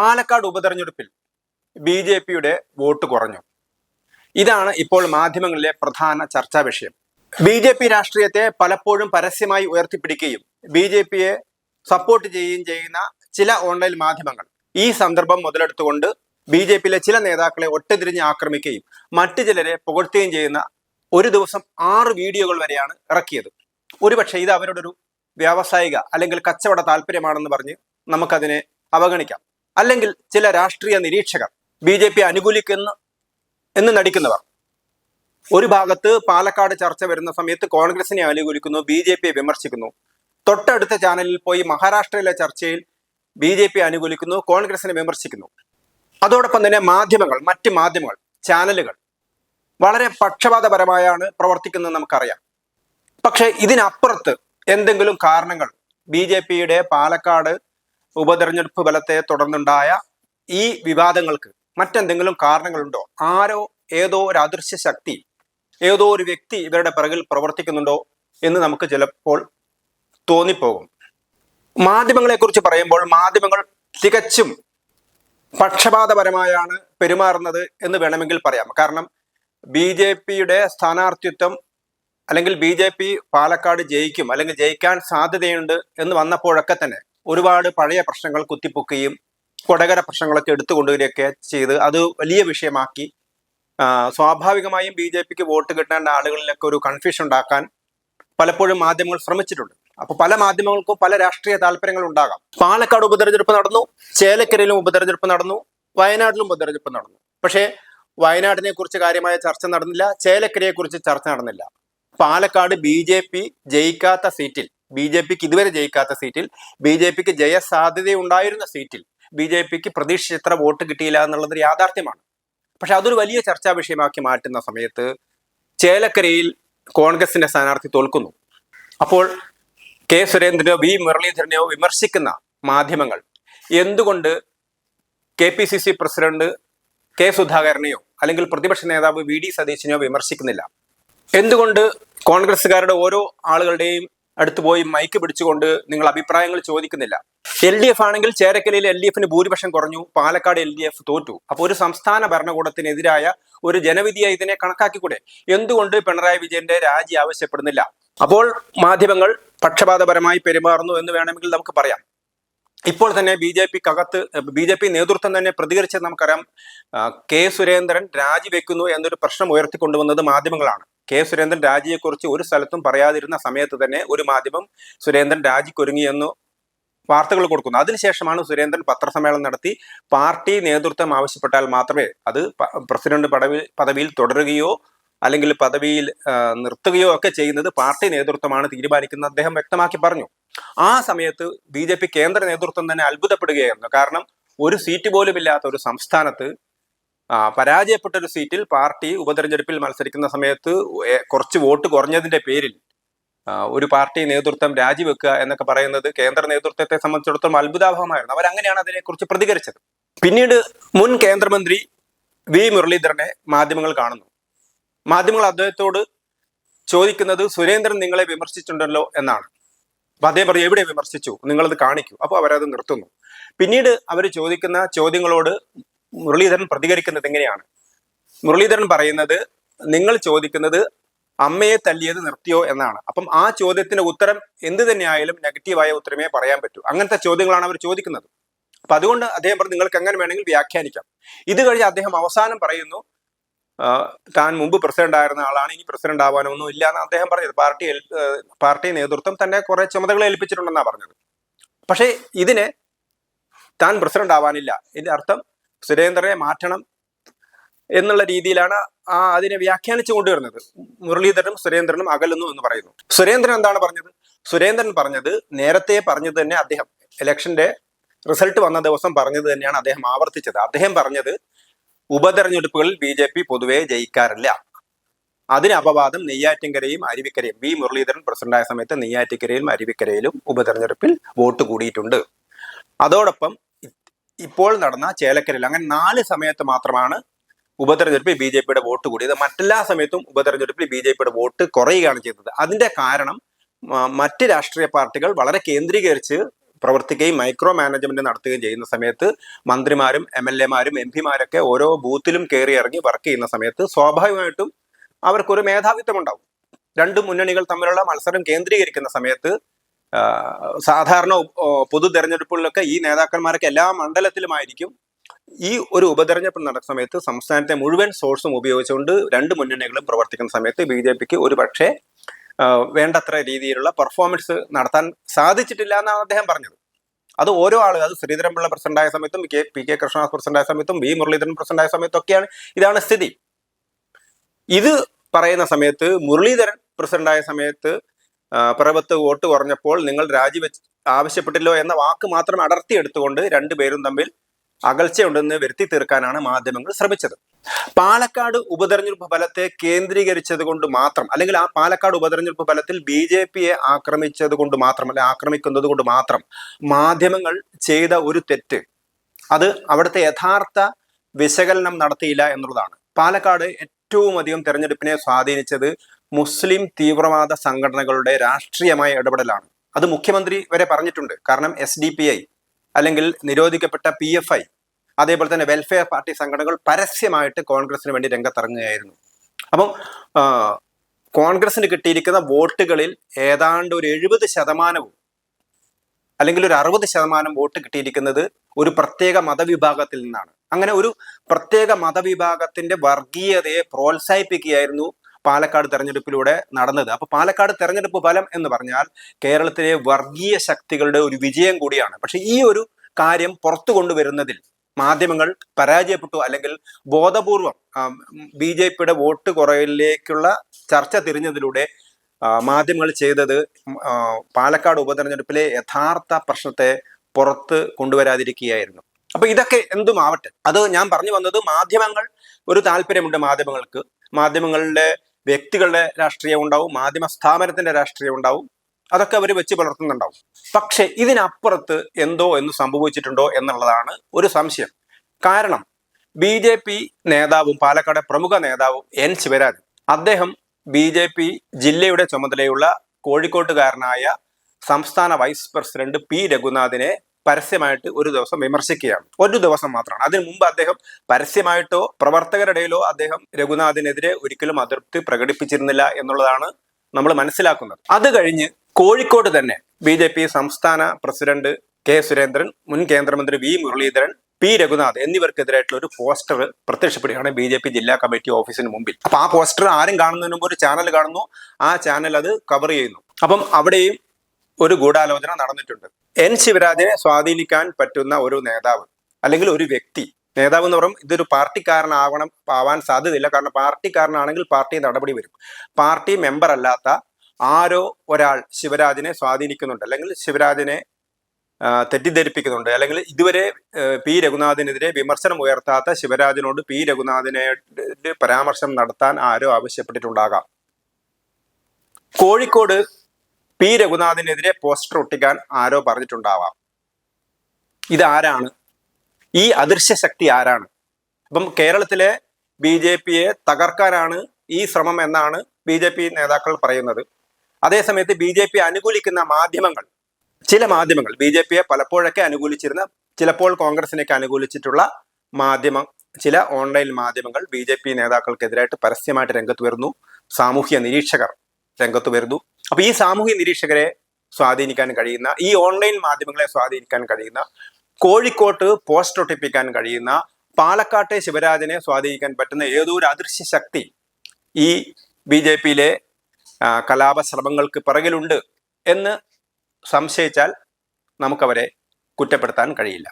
പാലക്കാട് ഉപതെരഞ്ഞെടുപ്പിൽ B J പിയുടെ vote കുറഞ്ഞു. ഇതാണ് ഇപ്പോൾ മാധ്യമങ്ങളിലെ പ്രധാന ചർച്ചാ വിഷയം. ബി ജെ പി രാഷ്ട്രീയത്തെ പലപ്പോഴും പരസ്യമായി ഉയർത്തിപ്പിടിക്കുകയും ബി ജെ പിയെ സപ്പോർട്ട് ചെയ്യുകയും ചെയ്യുന്ന ചില ഓൺലൈൻ മാധ്യമങ്ങൾ ഈ സന്ദർഭം മുതലെടുത്തുകൊണ്ട് ബി ജെ പിയിലെ ചില നേതാക്കളെ ഒറ്റതിരിഞ്ഞ് ആക്രമിക്കുകയും മറ്റു ചിലരെ പുകഴ്ത്തുകയും ചെയ്യുന്ന ഒരു ദിവസം ആറ് വീഡിയോകൾ വരെയാണ് ഇറക്കിയത്. ഒരുപക്ഷെ ഇത് അവരുടെ ഒരു വ്യാവസായിക അല്ലെങ്കിൽ കച്ചവട താല്പര്യമാണെന്ന് പറഞ്ഞ് നമുക്കതിനെ അവഗണിക്കാം. അല്ലെങ്കിൽ ചില രാഷ്ട്രീയ നിരീക്ഷകർ ബി ജെ പി അനുകൂലിക്കുന്ന എന്ന് നടിക്കുന്നവർ. ഒരു ഭാഗത്ത് പാലക്കാട് ചർച്ച വരുന്ന സമയത്ത് കോൺഗ്രസിനെ അനുകൂലിക്കുന്നു ബി ജെ പിയെ വിമർശിക്കുന്നു. തൊട്ടടുത്ത ചാനലിൽ പോയി മഹാരാഷ്ട്രയിലെ ചർച്ചയിൽ ബി ജെ പി അനുകൂലിക്കുന്നു കോൺഗ്രസിനെ വിമർശിക്കുന്നു. അതോടൊപ്പം തന്നെ മാധ്യമങ്ങൾ മറ്റ് മാധ്യമങ്ങൾ ചാനലുകൾ വളരെ പക്ഷപാതപരമായാണ് പ്രവർത്തിക്കുന്നത് നമുക്കറിയാം. പക്ഷേ ഇതിനപ്പുറത്ത് എന്തെങ്കിലും കാരണങ്ങൾ ബി ജെ പിയുടെ പാലക്കാട് ഉപതെരഞ്ഞെടുപ്പ് ഫലത്തെ തുടർന്നുണ്ടായ ഈ വിവാദങ്ങൾക്ക് മറ്റെന്തെങ്കിലും കാരണങ്ങളുണ്ടോ? ആരോ ഏതോ ഒരു അദൃശ്യ ശക്തി ഏതോ ഒരു വ്യക്തി ഇവരുടെ പിറകിൽ പ്രവർത്തിക്കുന്നുണ്ടോ എന്ന് നമുക്ക് ചിലപ്പോൾ തോന്നിപ്പോകും. മാധ്യമങ്ങളെ കുറിച്ച് പറയുമ്പോൾ മാധ്യമങ്ങൾ തികച്ചും പക്ഷപാതപരമായാണ് പെരുമാറുന്നത് എന്ന് വേണമെങ്കിൽ പറയാം. കാരണം ബി ജെ പിയുടെ സ്ഥാനാർത്ഥിത്വം അല്ലെങ്കിൽ ബി ജെ പി പാലക്കാട് ജയിക്കും അല്ലെങ്കിൽ ജയിക്കാൻ സാധ്യതയുണ്ട് എന്ന് വന്നപ്പോഴൊക്കെ തന്നെ ഒരുപാട് പഴയ പ്രശ്നങ്ങൾ കുത്തിപ്പൊക്കുകയും കൊടകര പ്രശ്നങ്ങളൊക്കെ എടുത്തുകൊണ്ടുവരികയൊക്കെ ചെയ്ത് അത് വലിയ വിഷയമാക്കി. സ്വാഭാവികമായും ബി ജെ പിക്ക് വോട്ട് കിട്ടേണ്ട ആളുകളിലൊക്കെ ഒരു കൺഫ്യൂഷൻ ഉണ്ടാക്കാൻ പലപ്പോഴും മാധ്യമങ്ങൾ ശ്രമിച്ചിട്ടുണ്ട്. അപ്പൊ പല മാധ്യമങ്ങൾക്കും പല രാഷ്ട്രീയ താല്പര്യങ്ങൾ ഉണ്ടാകാം. പാലക്കാട് ഉപതെരഞ്ഞെടുപ്പ് നടന്നു ചേലക്കരയിലും ഉപതെരഞ്ഞെടുപ്പ് നടന്നു വയനാട്ടിലും ഉപതെരഞ്ഞെടുപ്പ് നടന്നു. പക്ഷേ വയനാടിനെ കുറിച്ച് കാര്യമായ ചർച്ച നടന്നില്ല ചേലക്കരയെ കുറിച്ച് ചർച്ച നടന്നില്ല. പാലക്കാട് ബി ജയിക്കാത്ത സീറ്റിൽ ബി ജെ പിക്ക് ഇതുവരെ ജയിക്കാത്ത സീറ്റിൽ ബി ജെ പിക്ക് ജയസാധ്യതയുണ്ടായിരുന്ന സീറ്റിൽ ബി ജെ പിക്ക് പ്രതീക്ഷിച്ചത്ര വോട്ട് കിട്ടിയില്ല എന്നുള്ളത് യാഥാർത്ഥ്യമാണ്. പക്ഷെ അതൊരു വലിയ ചർച്ചാ വിഷയമാക്കി മാറ്റുന്ന സമയത്ത് ചേലക്കരയിൽ കോൺഗ്രസിന്റെ സ്ഥാനാർത്ഥി തോൽക്കുന്നു. അപ്പോൾ കെ സുരേന്ദ്രനെയോ വി മുരളീധരനെയോ വിമർശിക്കുന്ന മാധ്യമങ്ങൾ എന്തുകൊണ്ട് K P C C president K സുധാകരനെയോ അല്ലെങ്കിൽ പ്രതിപക്ഷ നേതാവ് വി ഡി സതീശനെയോ വിമർശിക്കുന്നില്ല? എന്തുകൊണ്ട് കോൺഗ്രസ്സുകാരുടെ ഓരോ ആളുകളുടെയും അടുത്ത് പോയി മൈക്ക് പിടിച്ചുകൊണ്ട് നിങ്ങൾ അഭിപ്രായങ്ങൾ ചോദിക്കുന്നില്ല. എൽ ഡി എഫ് ആണെങ്കിൽ ചേരക്കലയിൽ എൽ ഡി എഫിന് ഭൂരിപക്ഷം കുറഞ്ഞു പാലക്കാട് എൽ ഡി എഫ് തോറ്റു. അപ്പോൾ ഒരു സംസ്ഥാന ഭരണകൂടത്തിനെതിരായ ഒരു ജനവിധിയായി ഇതിനെ കണക്കാക്കിക്കൂടെ? എന്തുകൊണ്ട് പിണറായി വിജയന്റെ രാജി ആവശ്യപ്പെടുന്നില്ല? അപ്പോൾ മാധ്യമങ്ങൾ പക്ഷപാതപരമായി പെരുമാറുന്നു എന്ന് വേണമെങ്കിൽ നമുക്ക് പറയാം. ഇപ്പോൾ തന്നെ ബി ജെ പിക്കകത്ത് ബി ജെ പി നേതൃത്വം തന്നെ പ്രതികരിച്ചത് നമുക്കറിയാം. കെ സുരേന്ദ്രൻ രാജിവെക്കുന്നു എന്നൊരു പ്രശ്നം ഉയർത്തിക്കൊണ്ടുവന്നത് മാധ്യമങ്ങളാണ്. കെ സുരേന്ദ്രൻ രാജിയെക്കുറിച്ച് ഒരു സ്ഥലത്തും പറയാതിരുന്ന സമയത്ത് തന്നെ ഒരു മാധ്യമം സുരേന്ദ്രൻ രാജിക്കൊരുങ്ങിയെന്നു വാർത്തകൾ കൊടുക്കുന്നു. അതിനുശേഷമാണ് സുരേന്ദ്രൻ പത്രസമ്മേളനം നടത്തി പാർട്ടി നേതൃത്വം ആവശ്യപ്പെട്ടാൽ മാത്രമേ അത് പ്രസിഡന്റ് പദവി പദവിയിൽ തുടരുകയോ അല്ലെങ്കിൽ പദവിയിൽ നിർത്തുകയോ ഒക്കെ ചെയ്യുന്നത് പാർട്ടി നേതൃത്വമാണ് തീരുമാനിക്കുന്നത് അദ്ദേഹം വ്യക്തമാക്കി പറഞ്ഞു. ആ സമയത്ത് ബി കേന്ദ്ര നേതൃത്വം തന്നെ അത്ഭുതപ്പെടുകയായിരുന്നു. കാരണം ഒരു സീറ്റ് പോലും ഇല്ലാത്ത ഒരു സംസ്ഥാനത്ത് പരാജയപ്പെട്ട ഒരു സീറ്റിൽ പാർട്ടി ഉപതെരഞ്ഞെടുപ്പിൽ മത്സരിക്കുന്ന സമയത്ത് കുറച്ച് വോട്ട് കുറഞ്ഞതിന്റെ പേരിൽ ഒരു പാർട്ടി നേതൃത്വം രാജിവെക്കുക എന്നൊക്കെ പറയുന്നത് കേന്ദ്ര നേതൃത്വത്തെ സംബന്ധിച്ചിടത്തോളം അത്ഭുതാഭമായിരുന്നു അവരങ്ങനെയാണ് അതിനെക്കുറിച്ച് പ്രതികരിച്ചത്. പിന്നീട് മുൻ കേന്ദ്രമന്ത്രി വി. മുരളീധരനെ മാധ്യമങ്ങൾ കാണുന്നു. മാധ്യമങ്ങൾ അദ്ദേഹത്തോട് ചോദിക്കുന്നത് സുരേന്ദ്രൻ നിങ്ങളെ വിമർശിച്ചിട്ടുണ്ടല്ലോ എന്നാണ്. അപ്പൊ അദ്ദേഹം പറയും എവിടെ വിമർശിച്ചു? നിങ്ങളത് കാണിക്കൂ. അപ്പോൾ അവരത് നിർത്തുന്നു. പിന്നീട് അവർ ചോദിക്കുന്ന ചോദ്യങ്ങളോട് മുരളീധരൻ പ്രതികരിക്കുന്നത് എങ്ങനെയാണ്? മുരളീധരൻ പറയുന്നത് നിങ്ങൾ ചോദിക്കുന്നത് അമ്മയെ തല്ലിയത് നിർത്തിയോ എന്നാണ്. അപ്പം ആ ചോദ്യത്തിന്റെ ഉത്തരം എന്ത് തന്നെയായാലും നെഗറ്റീവായ ഉത്തരമേ പറയാൻ പറ്റൂ. അങ്ങനത്തെ ചോദ്യങ്ങളാണ് അവർ ചോദിക്കുന്നത്. അപ്പൊ അതുകൊണ്ട് അദ്ദേഹം പറഞ്ഞു നിങ്ങൾക്ക് എങ്ങനെ വേണമെങ്കിൽ വ്യാഖ്യാനിക്കാം. ഇത് കഴിഞ്ഞ് അദ്ദേഹം അവസാനം പറയുന്നു താൻ മുമ്പ് പ്രസിഡന്റ് ആയിരുന്ന ആളാണ് ഇനി പ്രസിഡന്റ് ആവാനൊന്നും ഇല്ല എന്ന് അദ്ദേഹം പറഞ്ഞത്. പാർട്ടി പാർട്ടി നേതൃത്വം തന്നെ കുറെ ചുമതലകൾ ഏൽപ്പിച്ചിട്ടുണ്ടെന്നാണ് പറഞ്ഞത്. പക്ഷേ ഇതിനെ താൻ പ്രസിഡന്റ് ആവാനില്ല. ഇതിന്റെ അർത്ഥം സുരേന്ദ്രനെ മാറ്റണം എന്നുള്ള രീതിയിലാണ് ആ അതിനെ വ്യാഖ്യാനിച്ചു കൊണ്ടുവരുന്നത്. മുരളീധരനും സുരേന്ദ്രനും അകലുന്നു എന്ന് പറയുന്നു. സുരേന്ദ്രൻ എന്താണ് പറഞ്ഞത്? സുരേന്ദ്രൻ പറഞ്ഞത് നേരത്തെ പറഞ്ഞത് തന്നെ അദ്ദേഹം ഇലക്ഷന്റെ റിസൾട്ട് വന്ന ദിവസം പറഞ്ഞത് തന്നെയാണ് അദ്ദേഹം ആവർത്തിച്ചത്. അദ്ദേഹം പറഞ്ഞത് ഉപതെരഞ്ഞെടുപ്പുകളിൽ ബി ജെ പി പൊതുവെ ജയിക്കാറില്ല. അതിന് അപവാദം നെയ്യാറ്റിൻകരയും അരുവിക്കരയും വി മുരളീധരൻ പ്രസിഡന്റായ സമയത്ത് നെയ്യാറ്റിൻകരയിലും അരുവിക്കരയിലും ഉപതെരഞ്ഞെടുപ്പിൽ വോട്ട് കൂടിയിട്ടുണ്ട്. അതോടൊപ്പം ഇപ്പോൾ നടന്ന ചേലക്കരയിൽ അങ്ങനെ നാല് സമയത്ത് മാത്രമാണ് ഉപതെരഞ്ഞെടുപ്പിൽ ബി ജെ പിയുടെ വോട്ട് കൂടിയത്. മറ്റെല്ലാ സമയത്തും ഉപതെരഞ്ഞെടുപ്പിൽ ബി ജെ പിയുടെ വോട്ട് കുറയുകയാണ് ചെയ്തത്. അതിന്റെ കാരണം മറ്റ് രാഷ്ട്രീയ പാർട്ടികൾ വളരെ കേന്ദ്രീകരിച്ച് പ്രവർത്തിക്കുകയും മൈക്രോ മാനേജ്മെന്റ് നടത്തുകയും ചെയ്യുന്ന സമയത്ത് മന്ത്രിമാരും എം എൽ എമാരും എം പിമാരൊക്കെ ഓരോ ബൂത്തിലും കയറി ഇറങ്ങി വർക്ക് ചെയ്യുന്ന സമയത്ത് സ്വാഭാവികമായിട്ടും അവർക്കൊരു മേധാവിത്വം ഉണ്ടാവും. രണ്ട് മുന്നണികൾ തമ്മിലുള്ള മത്സരം കേന്ദ്രീകരിക്കുന്ന സമയത്ത് സാധാരണ പൊതു തെരഞ്ഞെടുപ്പുകളിലൊക്കെ ഈ നേതാക്കന്മാരൊക്കെ എല്ലാ മണ്ഡലത്തിലുമായിരിക്കും. ഈ ഒരു ഉപതെരഞ്ഞെടുപ്പ് നടക്കുന്ന സമയത്ത് സംസ്ഥാനത്തെ മുഴുവൻ സോഴ്സും ഉപയോഗിച്ചുകൊണ്ട് രണ്ട് മുന്നണികളും പ്രവർത്തിക്കുന്ന സമയത്ത് ബി ജെ പിക്ക് ഒരു പക്ഷേ വേണ്ടത്ര രീതിയിലുള്ള പെർഫോമൻസ് നടത്താൻ സാധിച്ചിട്ടില്ല എന്നാണ് അദ്ദേഹം പറഞ്ഞത്. അത് ഓരോ ആളുകൾ അത് ശ്രീധരൻപിള്ള പ്രസിഡന്റായ സമയത്തും കെ പി കെ കൃഷ്ണദാസ് പ്രസിഡന്റായ സമയത്തും വി മുരളീധരൻ പ്രസിഡന്റായ സമയത്തും ഒക്കെയാണ് ഇതാണ് സ്ഥിതി. ഇത് പറയുന്ന സമയത്ത് മുരളീധരൻ പ്രസിഡന്റായ സമയത്ത് പിറവത്ത് വോട്ട് കുറഞ്ഞപ്പോൾ നിങ്ങൾ രാജിവെച്ച് ആവശ്യപ്പെട്ടില്ലോ എന്ന വാക്ക് മാത്രം അടർത്തി അടർത്തിയെടുത്തുകൊണ്ട് രണ്ടുപേരും തമ്മിൽ അകൽച്ചയുണ്ടെന്ന് വരുത്തി തീർക്കാനാണ് മാധ്യമങ്ങൾ ശ്രമിച്ചത്. പാലക്കാട് ഉപതെരഞ്ഞെടുപ്പ് ഫലത്തെ കേന്ദ്രീകരിച്ചത് കൊണ്ട് മാത്രം അല്ലെങ്കിൽ ആ പാലക്കാട് ഉപതെരഞ്ഞെടുപ്പ് ഫലത്തിൽ ബി ജെ പിയെ ആക്രമിച്ചത് കൊണ്ട് മാത്രം അല്ലെ ആക്രമിക്കുന്നത് കൊണ്ട് മാത്രം മാധ്യമങ്ങൾ ചെയ്ത ഒരു തെറ്റ് അത് അവിടുത്തെ യഥാർത്ഥ വിശകലനം നടത്തിയില്ല എന്നുള്ളതാണ്. പാലക്കാട് ഏറ്റവും അധികം തെരഞ്ഞെടുപ്പിനെ സ്വാധീനിച്ചത് മുസ്ലിം തീവ്രവാദ സംഘടനകളുടെ രാഷ്ട്രീയമായ ഇടപെടലാണ്. അത് മുഖ്യമന്ത്രി വരെ പറഞ്ഞിട്ടുണ്ട്. കാരണം എസ് ഡി പി ഐ അല്ലെങ്കിൽ നിരോധിക്കപ്പെട്ട പി എഫ് ഐ അതേപോലെ തന്നെ വെൽഫെയർ പാർട്ടി സംഘടനകൾ പരസ്യമായിട്ട് കോൺഗ്രസിന് വേണ്ടി രംഗത്തിറങ്ങുകയായിരുന്നു. അപ്പം കോൺഗ്രസിന് കിട്ടിയിരിക്കുന്ന വോട്ടുകളിൽ ഏതാണ്ട് ഒരു എഴുപത് ശതമാനവും അല്ലെങ്കിൽ ഒരു അറുപത് ശതമാനം വോട്ട് കിട്ടിയിരിക്കുന്നത് ഒരു പ്രത്യേക മതവിഭാഗത്തിൽ നിന്നാണ്. അങ്ങനെ ഒരു പ്രത്യേക മതവിഭാഗത്തിന്റെ വർഗീയതയെ പ്രോത്സാഹിപ്പിക്കുകയായിരുന്നു പാലക്കാട് തെരഞ്ഞെടുപ്പിലൂടെ നടന്നത്. അപ്പൊ പാലക്കാട് തെരഞ്ഞെടുപ്പ് ഫലം എന്ന് പറഞ്ഞാൽ കേരളത്തിലെ വർഗീയ ശക്തികളുടെ ഒരു വിജയം കൂടിയാണ്. പക്ഷെ ഈ ഒരു കാര്യം പുറത്തു കൊണ്ടുവരുന്നതിൽ മാധ്യമങ്ങൾ പരാജയപ്പെട്ടു അല്ലെങ്കിൽ ബോധപൂർവം ബി ജെ പിയുടെ വോട്ട് കുറവിലേക്കുള്ള ചർച്ച തിരിഞ്ഞതിലൂടെ മാധ്യമങ്ങൾ ചെയ്തത് പാലക്കാട് ഉപതെരഞ്ഞെടുപ്പിലെ യഥാർത്ഥ പ്രശ്നത്തെ പുറത്ത് കൊണ്ടുവരാതിരിക്കുകയായിരുന്നു. അപ്പൊ ഇതൊക്കെ എന്തും ആവട്ടെ അത് ഞാൻ പറഞ്ഞു വന്നത് മാധ്യമങ്ങൾ ഒരു താല്പര്യമുണ്ട് മാധ്യമങ്ങൾക്ക്. മാധ്യമങ്ങളുടെ വ്യക്തികളുടെ രാഷ്ട്രീയം ഉണ്ടാവും മാധ്യമ സ്ഥാപനത്തിന്റെ രാഷ്ട്രീയം ഉണ്ടാവും. അതൊക്കെ അവർ വെച്ച് പുലർത്തുന്നുണ്ടാവും. പക്ഷെ ഇതിനപ്പുറത്ത് എന്തോ എന്ന് സംഭവിച്ചിട്ടുണ്ടോ എന്നുള്ളതാണ് ഒരു സംശയം. കാരണം ബി ജെ പി നേതാവും പാലക്കാട് പ്രമുഖ നേതാവും എൻ ശിവരാജ് അദ്ദേഹം ബി ജെ പി ജില്ലയുടെ ചുമതലയുള്ള കോഴിക്കോട്ടുകാരനായ സംസ്ഥാന വൈസ് പ്രസിഡന്റ് പി രഘുനാഥിനെ പരസ്യമായിട്ട് ഒരു ദിവസം വിമർശിക്കുകയാണ്. ഒരു ദിവസം മാത്രമാണ്. അതിനു മുമ്പ് അദ്ദേഹം പരസ്യമായിട്ടോ പ്രവർത്തകരുടെയിലോ അദ്ദേഹം രഘുനാഥിനെതിരെ ഒരിക്കലും അതൃപ്തി പ്രകടിപ്പിച്ചിരുന്നില്ല എന്നുള്ളതാണ് നമ്മൾ മനസ്സിലാക്കുന്നത്. അത് കഴിഞ്ഞ് കോഴിക്കോട് തന്നെ ബി ജെ പി സംസ്ഥാന പ്രസിഡന്റ് കെ സുരേന്ദ്രൻ മുൻ കേന്ദ്രമന്ത്രി വി മുരളീധരൻ പി രഘുനാഥ് എന്നിവർക്കെതിരായിട്ടുള്ള ഒരു പോസ്റ്റർ പ്രത്യക്ഷപ്പെടുകയാണ് ബി ജെ പി ജില്ലാ കമ്മിറ്റി ഓഫീസിന് മുമ്പിൽ. അപ്പൊ ആ പോസ്റ്റർ ആരും കാണുന്നതിന് മുമ്പ് ഒരു ചാനൽ കാണുന്നു. ആ ചാനൽ അത് കവർ ചെയ്യുന്നു. അപ്പം അവിടെയും ഒരു ഗൂഢാലോചന നടന്നിട്ടുണ്ട്. എൻ. ശിവരാജനെ സ്വാധീനിക്കാൻ പറ്റുന്ന ഒരു നേതാവ് അല്ലെങ്കിൽ ഒരു വ്യക്തി നേതാവ് എന്ന് പറയുമ്പോൾ ഇതൊരു പാർട്ടിക്കാരനാവണം ആവാൻ സാധ്യതയില്ല. കാരണം പാർട്ടിക്കാരനാണെങ്കിൽ പാർട്ടി നടപടി വരും. പാർട്ടി മെമ്പർ അല്ലാത്ത ആരോ ഒരാൾ ശിവരാജിനെ സ്വാധീനിക്കുന്നുണ്ട് അല്ലെങ്കിൽ ശിവരാജനെ തെറ്റിദ്ധരിപ്പിക്കുന്നുണ്ട് അല്ലെങ്കിൽ ഇതുവരെ പി. രഘുനാഥിനെതിരെ വിമർശനം ഉയർത്താത്ത ശിവരാജിനോട് പി. രഘുനാഥിനെ പരാമർശം നടത്താൻ ആരോ ആവശ്യപ്പെട്ടിട്ടുണ്ടാകാം. കോഴിക്കോട് പി രഘുനാഥിനെതിരെ പോസ്റ്റർ ഒട്ടിക്കാൻ ആരോ പറഞ്ഞിട്ടുണ്ടാവാം. ഇതാരാണ്? ഈ അദൃശ്യ ശക്തി ആരാണ്? അപ്പം കേരളത്തിലെ ബി ജെ പിയെ തകർക്കാനാണ് ഈ ശ്രമം എന്നാണ് ബി ജെ പി നേതാക്കൾ പറയുന്നത്. അതേസമയത്ത് ബി ജെ പി അനുകൂലിക്കുന്ന മാധ്യമങ്ങൾ ചില മാധ്യമങ്ങൾ ബി ജെ പിയെ പലപ്പോഴൊക്കെ അനുകൂലിച്ചിരുന്ന ചിലപ്പോൾ കോൺഗ്രസിനെയൊക്കെ അനുകൂലിച്ചിട്ടുള്ള മാധ്യമം ചില ഓൺലൈൻ മാധ്യമങ്ങൾ ബി ജെ പി നേതാക്കൾക്കെതിരായിട്ട് പരസ്യമായിട്ട് രംഗത്ത് വരുന്നു സാമൂഹ്യ നിരീക്ഷകർ രംഗത്ത് വരുന്നു. അപ്പൊ ഈ സാമൂഹ്യ നിരീക്ഷകരെ സ്വാധീനിക്കാൻ കഴിയുന്ന ഈ ഓൺലൈൻ മാധ്യമങ്ങളെ സ്വാധീനിക്കാൻ കഴിയുന്ന കോഴിക്കോട്ട് പോസ്റ്റ് ഒട്ടിപ്പിക്കാൻ കഴിയുന്ന പാലക്കാട്ടെ ശിവരാജനെ സ്വാധീനിക്കാൻ പറ്റുന്ന ഏതോ ഒരു അദൃശ്യ ശക്തി ഈ ബി ജെ പിയിലെ കലാപ ശ്രമങ്ങൾക്ക് പിറകിലുണ്ട് എന്ന് സംശയിച്ചാൽ നമുക്കവരെ കുറ്റപ്പെടുത്താൻ കഴിയില്ല.